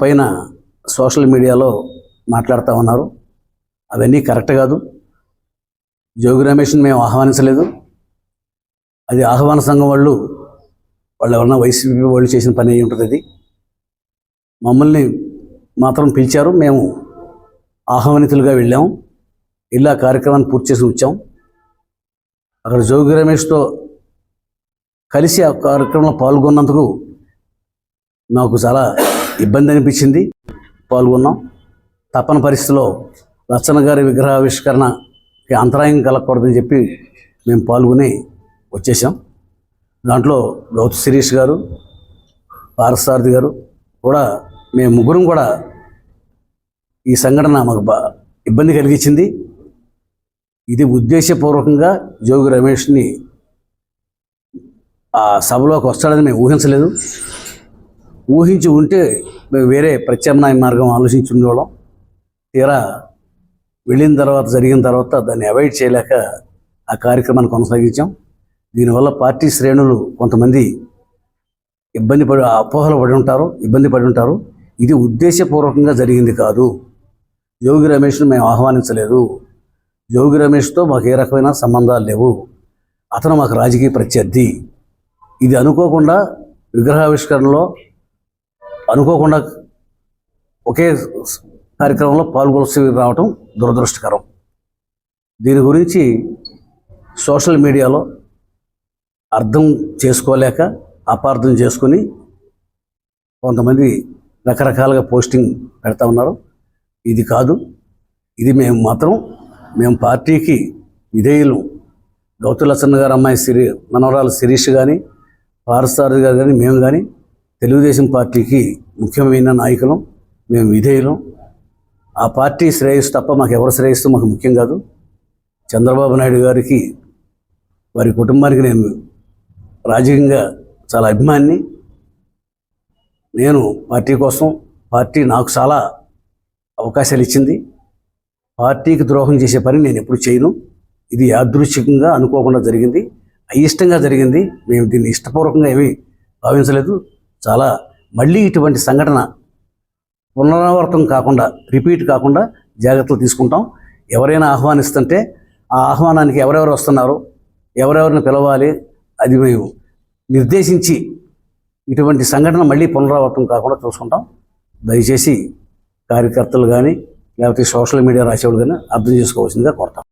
పైన సోషల్ మీడియాలో మాట్లాడుతూ ఉన్నారు. అవన్నీ కరెక్ట్ కాదు. జోగి రమేష్ని మేము ఆహ్వానించలేదు. అది ఆహ్వాన సంఘం వాళ్ళు వాళ్ళు ఎవరన్నా వైసీపీ వాళ్ళు చేసిన పని అయి ఉంటుంది అది. మమ్మల్ని మాత్రం పిలిచారు. మేము ఆహ్వానితులుగా వెళ్ళాము ఇలా కార్యక్రమాన్ని పూర్తి చేసి వచ్చాం అక్కడ జోగి రమేష్తో కలిసి ఆ కార్యక్రమంలో పాల్గొన్నందుకు నాకు చాలా ఇబ్బంది అనిపించింది. పాల్గొన్నాం. తప్పని పరిస్థితిలో లచ్చన గారి విగ్రహావిష్కరణకి అంతరాయం కలగకూడదని చెప్పి మేము పాల్గొని వచ్చేసాం దాంట్లో గౌతు శిరీష్ గారు పారసారథి గారు కూడా మేము ముగ్గురం కూడా ఈ సంఘటన మాకు బా ఇబ్బంది కలిగించింది. ఇది ఉద్దేశపూర్వకంగా జోగి రమేష్ని ఆ సభలోకి వస్తాడని మేము ఊహించలేదు. ఊహించి ఉంటే మేము వేరే ప్రత్యామ్నాయ మార్గం ఆలోచించి ఉండేవాళ్ళం తీరా వెళ్ళిన తర్వాత జరిగిన తర్వాత దాన్ని అవాయిడ్ చేయలేక ఆ కార్యక్రమాన్ని కొనసాగించాం. దీనివల్ల పార్టీ శ్రేణులు కొంతమంది ఇబ్బంది పడి అపోహలు పడి ఉంటారు ఇబ్బంది పడి ఉంటారు. ఇది ఉద్దేశపూర్వకంగా జరిగింది కాదు. యోగి రమేష్ను మేము ఆహ్వానించలేదు. యోగి రమేష్తో మాకు ఏ రకమైన సంబంధాలు లేవు. అతను మాకు రాజకీయ ప్రత్యర్థి. ఇది అనుకోకుండా విగ్రహావిష్కరణలో అనుకోకుండా ఒకే కార్యక్రమంలో పాల్గొల్సి రావటం దురదృష్టకరం. దీని గురించి సోషల్ మీడియాలో అర్థం చేసుకోలేక అపార్థం చేసుకొని కొంతమంది రకరకాలుగా పోస్టింగ్ పెడతా ఉన్నారు. ఇది కాదు ఇది మేము మాత్రం మేము పార్టీకి విధేయులు. గౌతులసన్న గారు అమ్మాయి సిరి మనవరాలు శిరీష్ కానీ పారసారథి గారు కానీ మేము కానీ తెలుగుదేశం పార్టీకి ముఖ్యమైన నాయకులం మేము విధేయులం. ఆ పార్టీ శ్రేయస్సు తప్ప మాకు ఎవరు శ్రేయస్సు మాకు ముఖ్యం కాదు. చంద్రబాబు నాయుడు గారికి వారి కుటుంబానికి నేను రాజకీయంగా చాలా అభిమాన్ని. నేను పార్టీ కోసం పార్టీ నాకు చాలా అవకాశాలు ఇచ్చింది. పార్టీకి ద్రోహం చేసే పని నేను ఎప్పుడు చేయను. ఇది యాదృచ్ఛికంగా అనుకోకుండా జరిగింది. అయిష్టంగా జరిగింది. మేము దీన్ని ఇష్టపూర్వకంగా ఏమీ భావించలేదు. చాలా మళ్ళీ ఇటువంటి సంఘటన పునరావృతం కాకుండా రిపీట్ కాకుండా జాగ్రత్తలు తీసుకుంటాం. ఎవరైనా ఆహ్వానిస్తుంటే ఆ ఆహ్వానానికి ఎవరెవరు వస్తున్నారు ఎవరెవరిని పిలవాలి అది మేము నిర్దేశించి ఇటువంటి సంఘటన మళ్ళీ పునరావృతం కాకుండా చూసుకుంటాం. దయచేసి కార్యకర్తలు కానీ లేకపోతే సోషల్ మీడియా రాసేవాళ్ళు కానీ అర్థం చేసుకోవాల్సిందిగా కోరుతాం.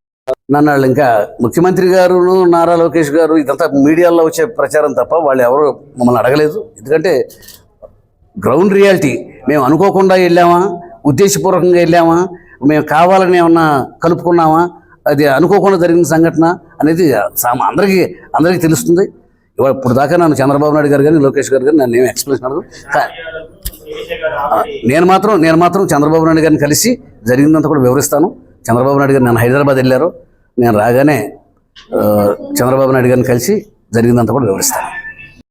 నన్ను వాళ్ళు ఇంకా ముఖ్యమంత్రి గారును నారా లోకేష్ గారు ఇదంతా మీడియాలో వచ్చే ప్రచారం తప్ప వాళ్ళు ఎవరు మమ్మల్ని అడగలేదు. ఎందుకంటే గ్రౌండ్ రియాలిటీ. మేము అనుకోకుండా వెళ్ళామా? ఉద్దేశపూర్వకంగా వెళ్ళామా? మేము కావాలని ఏమన్నా కలుపుకున్నామా? అది అనుకోకుండా జరిగిన సంఘటన అనేది సామ అందరికీ అందరికీ తెలుస్తుంది. ఇవాళ ఇప్పుడు దాకా నన్ను చంద్రబాబు నాయుడు గారు కానీ లోకేష్ గారు కానీ నన్ను ఏమి ఎక్స్ప్లెయిన్ అడగదు నేను మాత్రం నేను మాత్రం చంద్రబాబు నాయుడు గారిని కలిసి జరిగిందంతా కూడా వివరిస్తాను. చంద్రబాబు నాయుడు గారు నన్ను హైదరాబాద్ వెళ్ళారు. నేను రాగానే ఆ, చంద్రబాబు నాయుడు గారిని కలిసి జరిగిందంతా కూడా వివరిస్తాను.